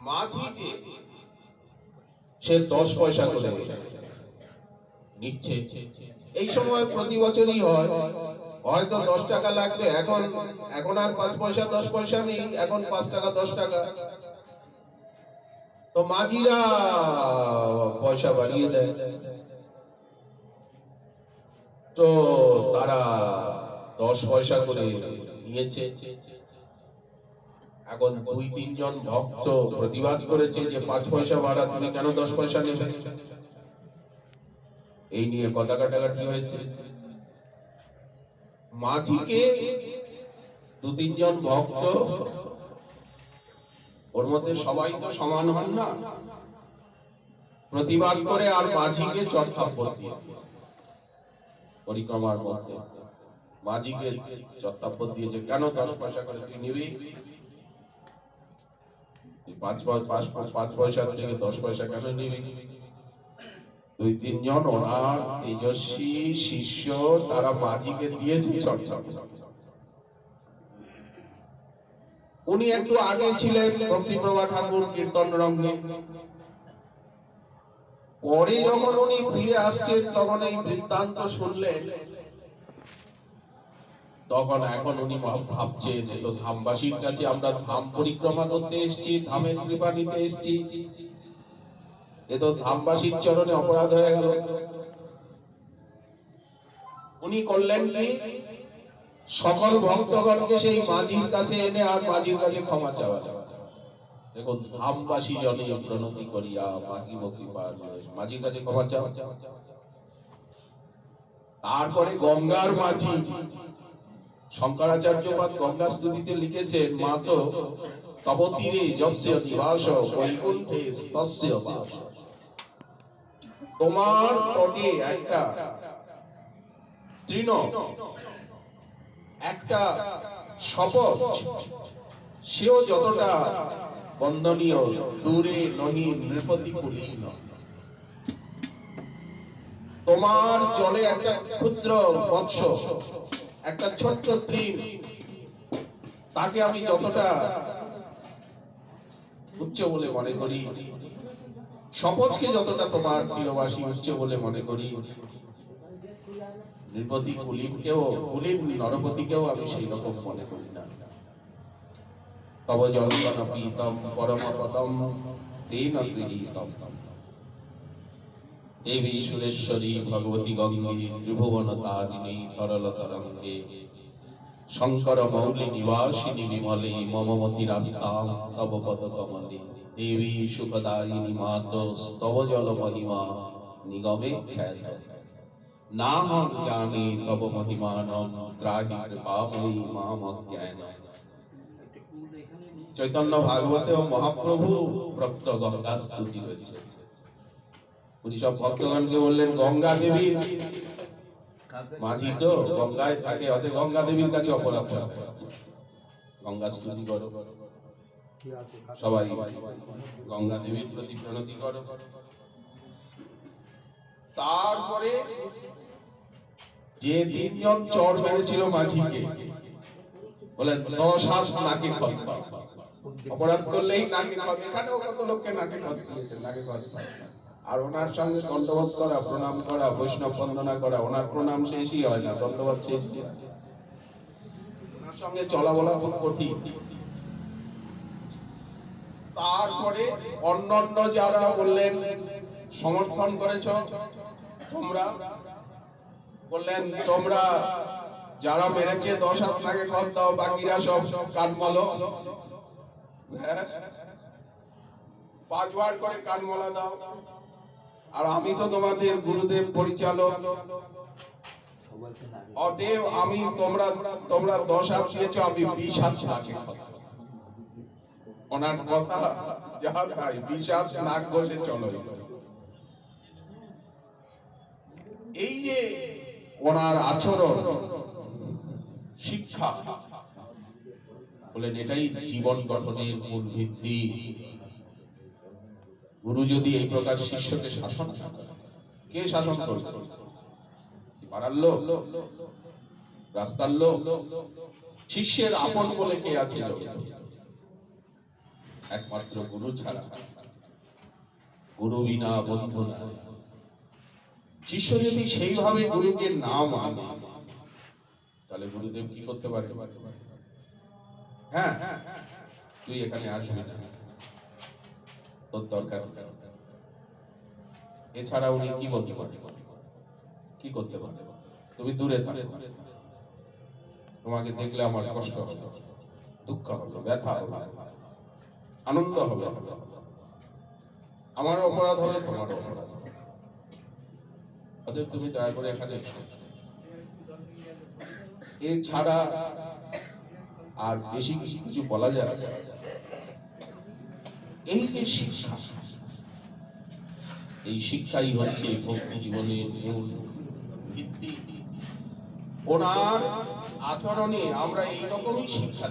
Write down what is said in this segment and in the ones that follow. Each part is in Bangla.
মাঝি যে সে দশ পয়সা করে নিচ্ছে। এই সময় প্রতি বছরই হয়। হয়তো দশ টাকা লাগবে। এখন এখন আর পাঁচ পয়সা, দশ পয়সা নেই। এখন পাঁচ টাকা, দশ টাকা। তো মাঝিরা পয়সা বাড়িয়ে দেয়। তো তারা দশ পয়সা করে নিয়েছে। এখন দুই, তিনজন ভক্ত প্রতিবাদ করেছে যে পাঁচ পয়সা ভাড়া, তুমি কেন দশ পয়সা নেবে? এই নিয়ে কথা কাটাকাটি হয়েছে। মাঝিকে দু, তিনজন ভক্ত, ওর মধ্যে সবাই তো সমান হন না। প্রতিবাদ করে আর মাঝিকে চর্চাপদ দিয়ে পরিক্রমার মধ্যে মাঝিকে চত্তাপদ দিয়েছে, কেন দশ পয়সা করে তুই নিবি? উনি একটু আগে ছিলেন ভক্তিপ্রভা ঠাকুর কীর্তন রঙ্গে। পরে যখন উনি ফিরে আসছেন, তখন এই বৃত্তান্ত শুনলেন তখন এখন উনি ভাব- ভাবছে যে, তো ধামবাসীর কাছে আমরা ধাম পরিক্রমা করতে এসেছি, ধামের কৃপা নিতে এসেছি। এ তো ধামবাসীর চরণে অপরাধ হয়ে গেল। উনি করলেন কি? সকল ভক্তগণকে সেই মাঝির কাছে এনে আর মাঝির কাছে ক্ষমা চাওয়া। দেখুন, ধামবাসী জনে প্রণতি করিয়া মাগি ভক্তি মাঝির কাছে ক্ষমা চাওয়া। তারপরে গঙ্গার মাঝি শঙ্করাচার্য বা গঙ্গা স্তুতিতে লিখেছে যস্য নিবাস বৈকুণ্ঠে তস্য বাস। তোমার একটা তৃণ, একটা শপথ, সেও যতটা বন্দনীয়, দূরে নহি নৃপতি কুলীন তোমার জলে একটা ক্ষুদ্র মৎস্য একটা ছোট্ট তৃণ তাকে আমি যতটা উচ্চ বলে মনে করি শপথকে যতটা তোমার তীরবাসী উচ্চ বলে মনে করি নৃপতি কুলিনকেও, কুলিন নরপতিকেও আমি সেই রকম মনে করি না। তব জলগণ পীতম পরম পদম তেন গৃহীতম। দেবী সুরেশ্বরী, ভগবতী গঙ্গে ত্রিভুবন তারিণী তরল তরঙ্গে শঙ্কর মৌলি নিবাসিনী বিমলে, মমমতি রাস্তাম তব পদ কমলে। দেবী সুখদায়িনী মাত স্তব জল মহিমা, নিগমে খ্যাত। নাহং জানি তব মহিমানম ত্রাহি কৃপাময়ী মাম অজ্ঞান চৈতন্য ভাগবতে ও মহাপ্রভু প্রক্ত গঙ্গা স্তুতি রয়েছে। উনি সব ভক্তগণকে বললেন, গঙ্গা দেবী। মাঝি তো গঙ্গায় থাকে, অতএব গঙ্গা দেবীর কাছে অপরাধ গঙ্গা স্তুতি করো। সবাই গঙ্গা দেবীর প্রতি প্রণতি করো। তারপরে যে তিনজন চর মেরেছিল মাঝিকে বলে দশ হাত নাকে খত। অপরাধ করলেই নাকে খত। এখানেও কত লোককে নাকে খত দিয়েছে নাকে খত। আর ওনার সঙ্গে দণ্ডবোধ করা, প্রণাম করা, বৈষ্ণব বন্দনা করা, ওনার প্রণাম শেষই হয় না দণ্ডবোধ শেষ। সঙ্গে চলা বলা খুব কঠিন। তারপরে যারা বললেন, সমর্থন করেছ, তোমরা বললেন, তোমরা যারা মেরেছে, দশ হাত কর দাও, বাকিরা সব কান মলো। হ্যাঁ? পাঁচবার করে কান মলা দাও। আর আমি তো তোমাদের গুরুদেব পরিচালক। অতএব আমি তোমরা তোমরা দশ হাত দিয়েছ, আমি বিশ হাত ওনার কথা যা ভাই, বিশ হাত নাক ঘষে চলো এই যে ওনার আচরণ, শিক্ষা, বলেন এটাই জীবন গঠনের মূল ভিত্তি। গুরু যদি এই প্রকার শিষ্যকে শাসন কে শাসন করবে? পাড়ার লোক? রাস্তার লোক? শিষ্যের আপন বলে কে আছে একমাত্র গুরু ছাড়া গুরু বিনা বন্ধু না শিষ্য যদি সেইভাবে গুরুকে না মানে তাহলে গুরুদেব কি করতে পারে? হ্যাঁ তুই এখানে আসবি না। তোর দরকার। এছাড়া উনি কি বলতে পারে কি করতে পারে তুমি দূরে থাকো তোমাকে দেখলে আমার কষ্ট হবে, দুঃখ হবে, ব্যথা হবে, আনন্দ হবে আমার অপরাধ হবে তোমার অপরাধ। অতএব তুমি দয়া করে এখানে এসো এছাড়া আর বেশি কিছু কিছু বলা যায়। এই যে শিক্ষা, এই শিক্ষাই হচ্ছে ভক্তি জীবনের মূল ভিত্তি। ওনার আচরণে আমরা শিক্ষা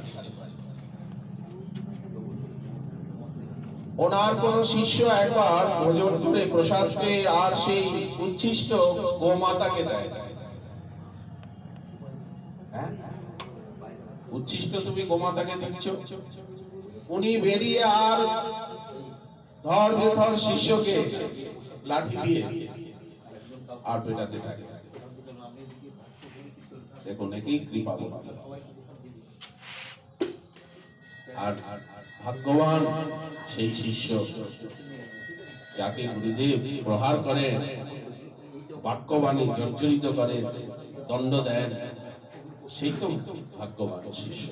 ওনার কোন শিষ্য একবার ভোজন করে প্রসাদ পেয়ে আর সেই উচ্ছিষ্ট গোমাতাকে দেয়। হ্যাঁ? উচ্ছিষ্ট তুমি গোমাতাকে দিচ্ছ উনি বেরিয়ে আর ধর বেধর শিষ্যকে লাঠি দিয়ে আর পেটাতে থাকে দেখুন, একই কৃপা। আর ভাগ্যবান সেই শিষ্য যাকে গুরুদেব প্রহার করে বাক্যবাণী জর্জরিত করে, দণ্ড দেন, সেই তো ভাগ্যবান শিষ্য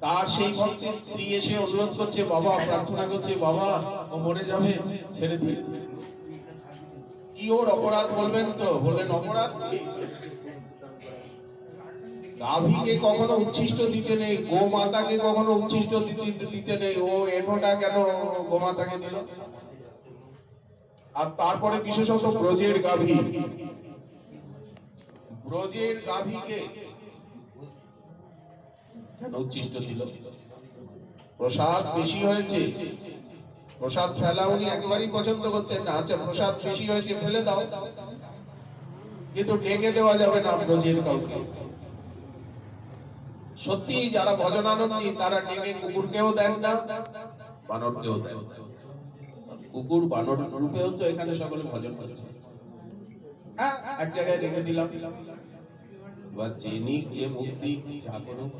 তার সেই ভক্তের স্ত্রী এসে অনুরোধ করছে, বাবা, প্রার্থনা করছে, বাবা, ও মরে যাবে, ছেড়ে দিন। কি ওর অপরাধ বলবেন তো? বললেন, অপরাধ কি? গাভীকে কখনো উচ্ছিষ্ট দিতে নেই, গোমাতাকে কখনো উচ্ছিষ্ট দিতে- নেই। ও কেন গোমাতাকে দিল? আর তারপরে বিশেষত ব্রজের গাভী। ব্রজের গাভীকে উচ্ছিষ্ট দিল প্রসাদ বেশি হয়েছে। প্রসাদ ফেলা উনি একেবারেই পছন্দ করতেন না। আচ্ছা প্রসাদ বেশি হয়েছে ফেলে দাও। কিন্তু ডেকে দেওয়া যাবে না ব্রজের কাউকে। সত্যি যারা ভজনানন্দী তারা ডেকে কুকুরকেও দেন না বানরকেও দেন কুকুর বানর রূপেও তো এখানে সকলে ভজন করছে। হ্যাঁ, এক জায়গায় রেখে দিলাম। এবার যে যে মুক্তি যা করুক।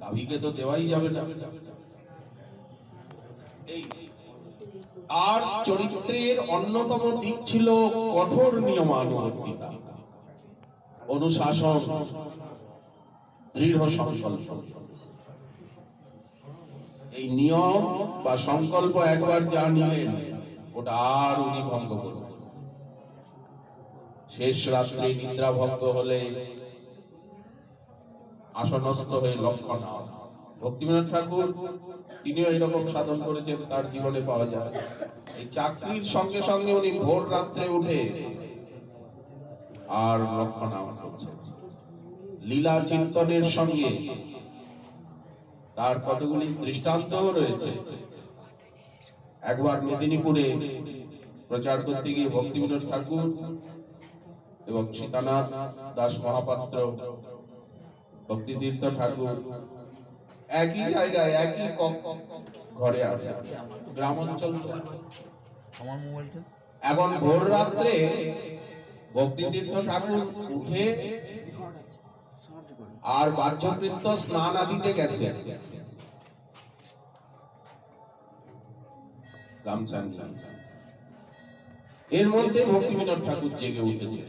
গাভীকে তো দেওয়াই যাবে না। এই, আর চরিত্রের অন্যতম দিক ছিল কঠোর নিয়মানুবর্তিতা, অনুশাসন, দৃঢ় সংকল্প। এই নিয়ম বা সংকল্প একবার যা নিলেন, ওটা আর উনি ভঙ্গ করবেন শেষ রাত্রে নিদ্রা ভঙ্গ হলে আসনস্থ হয়ে লক্ষ্য না ভক্তিবিনোদ ঠাকুর, তিনিও এরকম সাধন করেছেন, তার জীবনে পাওয়া যায়। এই চাকরির সঙ্গে সঙ্গে উনি ভোর রাত্রে উঠে আর লক্ষ্য নাম করছেন। লীলা চিন্তনের সঙ্গে তার কতগুলি দৃষ্টান্তও রয়েছে। একবার মেদিনীপুরে প্রচার করতে গিয়ে ভক্তিবিনোদ ঠাকুর এবং সীতানাথ দাস মহাপাত্র ভক্তিতীর্থ ঠাকুর। একই জায়গায় একই ঘরে আছে গ্রাম অঞ্চল আমার মোবাইলটা? এখন ভোর রাত্রে ভক্তিতীর্থ ঠাকুর উঠে আর বাহ্যকৃত্য স্নান আদিতে গেছে। এর মধ্যে ভক্তিবিনোদ ঠাকুর জেগে উঠেছে।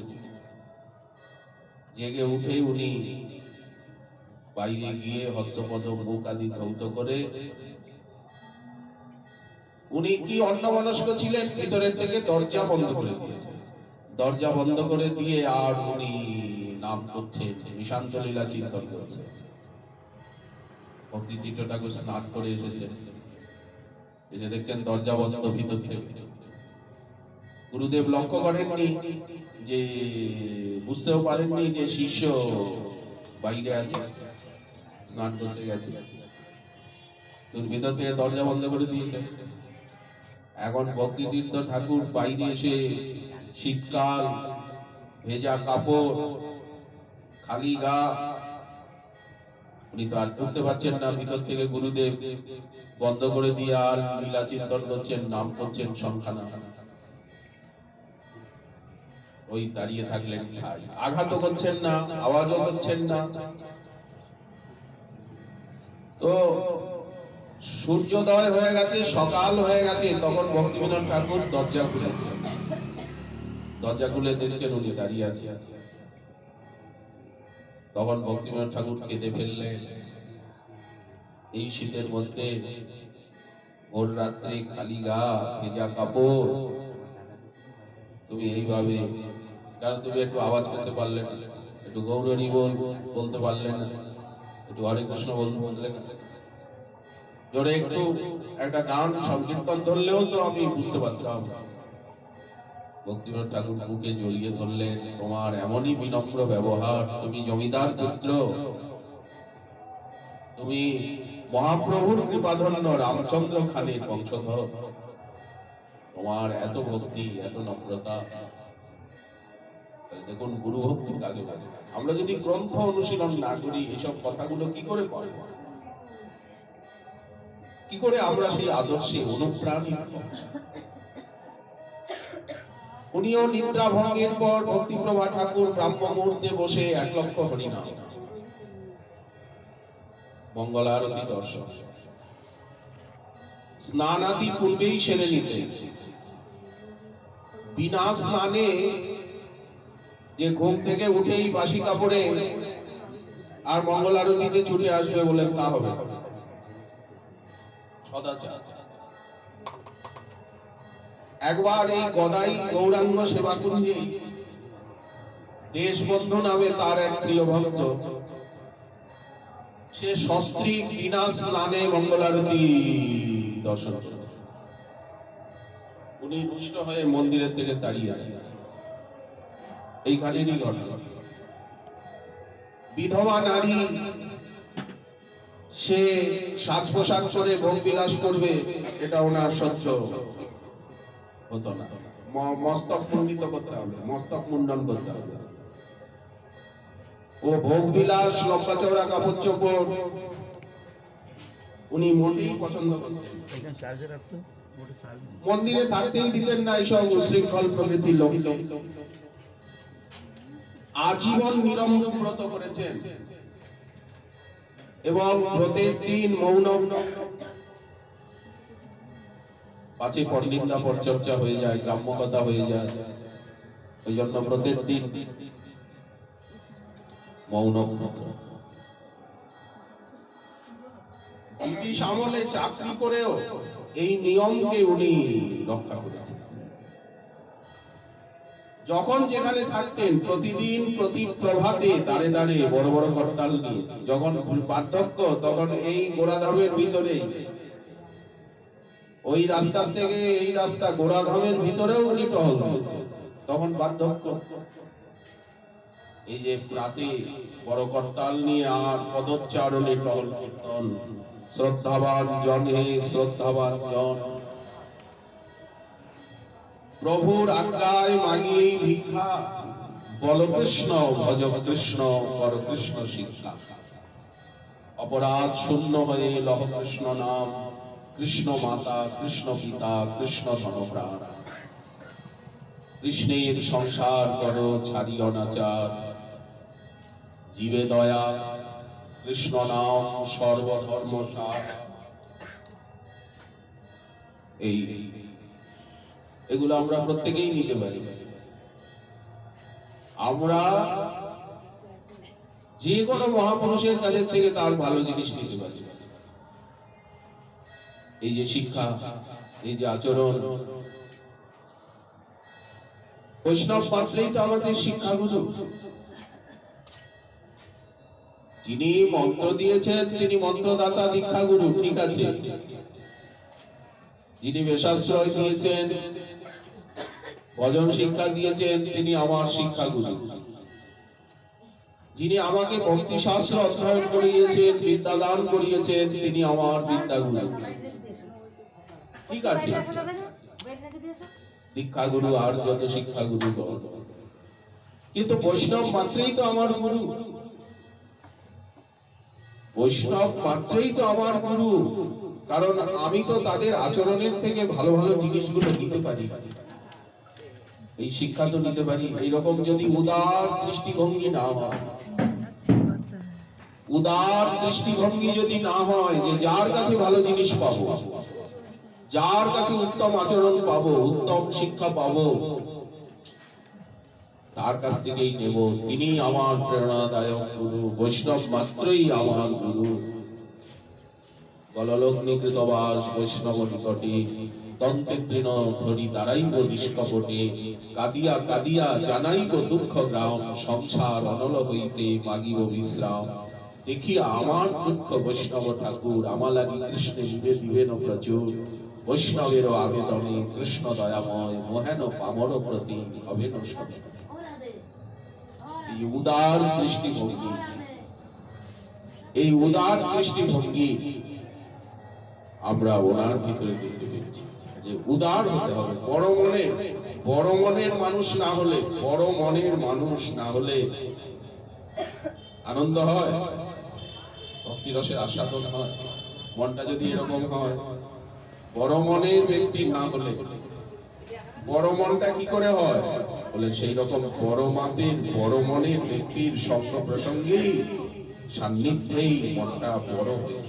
জেগে উঠে উনি বাইরে গিয়ে হস্তপদ মুখ আদি ধৌত করে উনি কি অন্যমনস্ক ছিলেন? ভিতরের থেকে দরজা বন্ধ করে দরজা বন্ধ করে দিয়ে আর উনি নাম করছে নিশান্ত লীলা চিন্তন করছে ভক্তি স্নান করে এসেছে এসে দেখছেন দরজা বন্ধ, ভিতর গুরুদেব লক্ষ্য করেননি যে, বুঝতেও পারেননি যে শিষ্য বাইরে আছে। স্নান করতে গেছে থেকে দরজা বন্ধ করে দিয়েছে। এখন ভক্তি তীর্থ ঠাকুর বাইরে এসে শীতকাল, ভেজা কাপড়, খালি গা, উনি তো আর করতে পারছেন না। ভিতর থেকে গুরুদেব বন্ধ করে দিয়ে আর লীলা চিন্তন করছেন, নাম করছেন সংখ্যা না ওই দাঁড়িয়ে থাকলেন ঠাই আঘাত করছেন না, আওয়াজও করছেন না। তো সূর্যোদয় হয়ে গেছে, সকাল হয়ে গেছে, তখন ভক্তিবিনোদ ঠাকুর দরজা খুলেছে। দরজা খুলে দেখছেন উনি দাঁড়িয়ে আছে। তখন ভক্তিবিনোদ ঠাকুর কেঁদে ফেললেন। এই শীতের মধ্যে ভোর রাত্রে খালি গা, ভেজা কাপড়। তুমি এইভাবে, কারণ তুমি একটু আওয়াজ করতে পারলে না, একটু গৌরণী বল বলতে পারলে না। একটু হরে কৃষ্ণ বলতে বললে না জোরে একটু একটা গান ধরলেও তো আমি বুঝতে পারতাম। ঠাকুর জড়িয়ে তোমার এমনই বিনম্র ব্যবহার, তুমি জমিদার পুত্র। তুমি মহাপ্রভুর কৃপাধন্য রামচন্দ্র খানের বংশধর। তোমার এত ভক্তি, এত নম্রতা দেখুন গুরু ভক্তি কাকে লাগে আমরা যদি গ্রন্থ অনুশীলন না করি, এসব কথাগুলো কি করে পারব কি করে আমরা সেই আদর্শে অনুপ্রাণিত উনিও নিদ্রা ভঙ্গের পর ভক্তিপ্রভা ঠাকুর ব্রাহ্ম মুহূর্তে বসে এক লক্ষ হরিনাম মঙ্গলারতি দর্শন। স্নানাদি পূর্বেই সেরে নিতেন বিনা স্নানে যে ঘুম থেকে উঠেই বাসি কাপড়ে আর মঙ্গল আরতিতে ছুটে আসবে বলে তা হবে। একবার এই গদাই গৌরাঙ্গ সেবা দেশবন্ধু নামে তার এক প্রিয় ভক্ত। সে সস্ত্রী বিনা স্নানে মঙ্গলারতি দর্শন উনি হয়ে মন্দিরের দিকে দাঁড়িয়ে এইখানেরই ঘটনা বিধবা নারী সে সাজ পোশাক করে ভোগ বিলাস করবে এটা ওনার সহ্য হতো না। মস্তক মুন্ডিত করতে হবে মস্তক মুন্ডন করতে হবে। ও ভোগ বিলাস লম্বা চওড়া কাপড় চোপড় উনি মোটেই পছন্দ করতেন। মন্দিরে থাকতেই দিতেন না এইসব উশৃঙ্খল প্রকৃতির লোক। আজীবন নিরম্ব ব্রত করেছেন। এবং ব্রতের দিন মৌন পাঁচে পরনিন্দা পরচর্চা হয়ে যায় গ্রাম্য কথা হয়ে যায়। ওই জন্য ব্রতের দিন মৌন ব্রত আমলে চাকরি করেও এই নিয়মকে উনি রক্ষা করেছেন। যখন যেখানে থাকতেন, প্রতিদিন প্রতি প্রভাতে দাঁড়ে দাঁড়ে বড় বড় হরতাল নিয়ে। যখন পার্থক্য, তখন এই গোড়াধামের ভিতরে। ওই রাস্তা থেকে এই রাস্তা গোড়াধামের ভিতরেও উনি টহল দিয়েছেন। তখন পার্থক্য। এই যে প্রাতে বড় করতাল নিয়ে আর পদোচ্চারণে টহল কীর্তন। শ্রদ্ধাবান জন শ্রদ্ধাবান জন। প্রভুর আজ্ঞায় মাগিয়ে ভিক্ষা। বল কৃষ্ণ, ভজ কৃষ্ণ, কর কৃষ্ণ শিক্ষা। অপরাধ শূন্য হয়ে লহ কৃষ্ণ নাম। কৃষ্ণ মাতা, কৃষ্ণ পিতা, কৃষ্ণ ধনপ্রাণ। কৃষ্ণের সংসার করো ছাড়ি অনাচার জীবে দয়া, কৃষ্ণ নাম সর্বধর্ম সার এই এগুলো আমরা প্রত্যেকেই নিতে পারি। আমরা যে কোনো মহাপুরুষের কাছের থেকে তার ভালো জিনিস নিতে পারি। এই যে শিক্ষা, এই যে আচরণ। বৈষ্ণব পাত্রেই তো আমাদের শিক্ষাগুরু। যিনি মন্ত্র দিয়েছেন, তিনি মন্ত্রদাতা, দীক্ষাগুরু, ঠিক আছে। যিনি বেশাশ্রয় দিয়েছেন ভজন শিক্ষা দিয়েছেন তিনি আমার শিক্ষাগুরু। যিনি আমাকে ভক্তি শাস্ত্র অধ্যয়ন করিয়েছেন, বিদ্যাদান করিয়েছেন, তিনি আমার বিদ্যাগুরু। ঠিক আছে। দীক্ষাগুরু আর যত শিক্ষাগুরু গণ। কিন্তু বৈষ্ণব মাত্রেই তো আমার গুরু। বৈষ্ণব মাত্রই তো আমার গুরু। কারণ আমি তো তাদের আচরণের থেকে ভালো ভালো জিনিসগুলো নিতে পারি। এই শিক্ষা তো নিতে পারি। এইরকম যদি উদার দৃষ্টিভঙ্গি না হয়। উদার দৃষ্টিভঙ্গি যদি না হয়, যে যার কাছে ভালো জিনিস পাবো, যার কাছে উত্তম আচরণ পাবো, উত্তম শিক্ষা পাবো, তার কাছ থেকেই নেব। তিনি আমার প্রেরণাদায়ক গুরু, বৈষ্ণব মাত্রই আমার গুরু। গললগ্নিকৃত বাস বৈষ্ণব নিকটে তন্ত্রে তৃণ ধরি দাঁড়াইব নিষ্কপটে। কাদিয়া কাদিয়া জানাইব দুঃখ গ্রাম সংসার অনল হইতে মাগিব বিশ্রাম। দেখিয়া আমার দুঃখ বৈষ্ণব ঠাকুর আমা লাগি কৃষ্ণে দিবে দিবেন প্রচুর। বৈষ্ণবের আবেদনে কৃষ্ণ দয়াময়, মোহেন পামর প্রতি হবে এই উদার দৃষ্টিভঙ্গি, এই উদার দৃষ্টিভঙ্গি আমরা ওনার ভিতরে দেখতে পেয়েছি যে উদার হতে হবে। বড় মনের বড় মনের মানুষ না হলে বড় মনের মানুষ না হলে আনন্দ হয়? ভক্তি রসের আস্বাদন হয়। মনটা যদি এরকম হয় বড় মনের ব্যক্তি না হলে বড় মনটা কি করে হয়? বলে সেই রকম বড় মাপের বড় মনের ব্যক্তির সঙ্গ প্রসঙ্গেই সান্নিধ্যেই মনটা বড় হয়ে।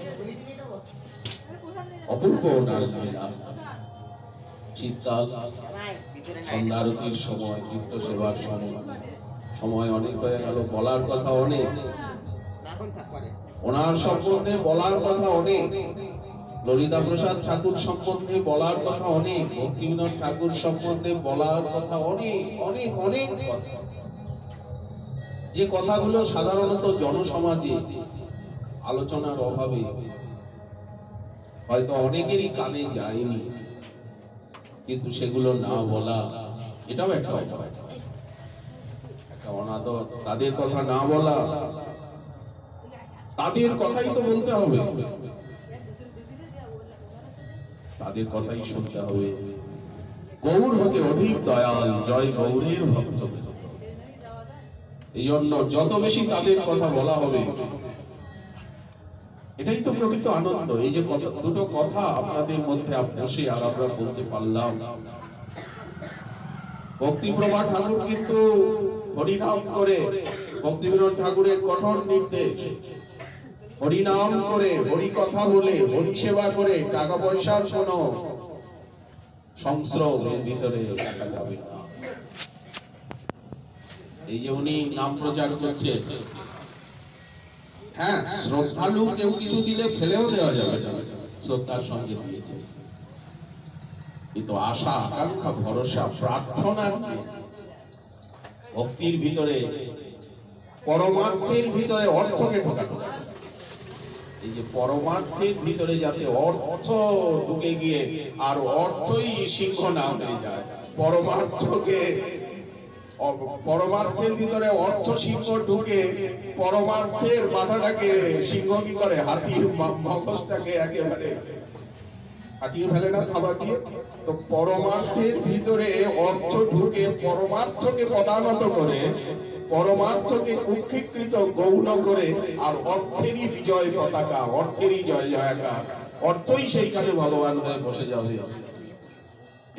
অপূর্ব লীলা শীতকাল সন্ধ্যারতির সময় নিত্য সেবার সময়। সময় অনেক হয়ে গেল, বলার কথা অনেক। ওনার সম্বন্ধে বলার কথা অনেক। ললিতা প্রসাদ ঠাকুর সম্বন্ধে বলার কথা অনেক। ভক্তিবিনোদ ঠাকুর সম্বন্ধে বলার কথা অনেক অনেক অনেক কথা। যে কথাগুলো সাধারণত জনসমাজে আলোচনার অভাবে হয়তো অনেকেরই কানে যায়নি, কিন্তু সেগুলো না বলা, এটাও একটা একটা অনাদর। তাদের কথা না বলা, তাদের কথাই তো বলতে হবে। তাদের কথাই শুনতে হবে। গৌর হতে অধিক দয়াল, জয় গৌরের ভক্ত। এই জন্য যত বেশি তাদের কথা বলা হবে এটাই তো প্রকৃত আনন্দ। এই যে দুটো কথা আপনাদের মধ্যে বসে আর আমরা বলতে পারলাম। ভক্তিপ্রভা ঠাকুর কিন্তু হরিনাম করে, ভক্তিবিনোদ ঠাকুরের কঠোর নির্দেশ। হরিনাম করে, হরি কথা বলে, হরি সেবা করে, টাকা পয়সার কোনো সংশ্রম এর ভিতরে রাখা যাবে না। এই যে উনি নাম প্রচার করছে হ্যাঁ শ্রদ্ধালু কেউ কিছু দিলে ফেলেও দেওয়া যাবে শ্রদ্ধার সঙ্গে দিয়েছে। কিন্তু আশা, আকাঙ্ক্ষা, ভরসা, প্রার্থনা ভক্তির ভিতরে, পরমার্থের ভিতরে অর্থকে ঢোকা ঢোকা এই যে পরমার্থের ভিতরে যাতে অর্থ ঢুকে গিয়ে, আর অর্থই সিংহ না হয়ে যায়, পরমার্থকে পরমার্থের ভিতরে অর্থ সিংহ ঢুকে পরমার্থের মাথাটাকে সিংহ কি করে? হাতির মগজটাকে একেবারে ফেলে না খাবার দিয়ে? তো পরমার্থের ভিতরে অর্থ ঢুকে পরমার্থকে পদানত করে, পরমার্থকে কুক্ষিকৃত গৌণ করে, আর অর্থেরই বিজয় পতাকা, অর্থেরই জয় জয়াকার অর্থই সেইখানে ভগবান হয়ে বসে যাবে।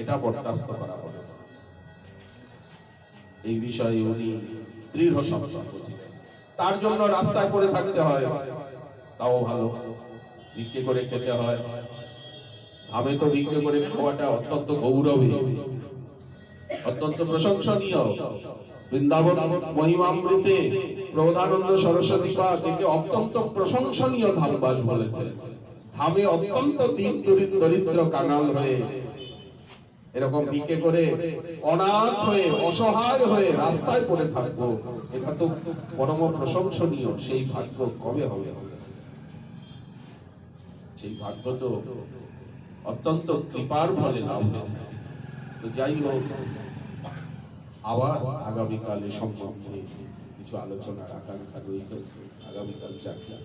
এটা বরদাস্ত করা হবে। এই বিষয়ে উনি দৃঢ় সংকল্প ছিলেন। তার জন্য রাস্তায় পড়ে থাকতে হয়। তাও ভালো। ভিক্ষে করে খেতে হয়। আমি তো ভিক্ষে করে খাওয়াটা অত্যন্ত গৌরবী। অত্যন্ত প্রশংসনীয়। বৃন্দাবন মহিমামৃতে প্রধানন্দ সরস্বতী পা থেকে অত্যন্ত প্রশংসনীয় ধামবাস বলেছে ধামে অত্যন্ত দিন দরিদ্র কাঙাল হয়ে এরকম ভিক্ষে করে অনাথ হয়ে, অসহায় হয়ে রাস্তায় পড়ে থাকব। এটা তো পরম প্রশংসনীয়, সেই ভাগ্য কবে হবে? সেই ভাগ্য তো অত্যন্ত কৃপার ফলে লাভ হবে। তো যাই হোক, আবার আগামীকাল আগামীকালে সম্বন্ধে কিছু আলোচনার আকাঙ্ক্ষা রইল। আগামীকাল চারটা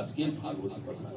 আজকের ভাগবতী কথা।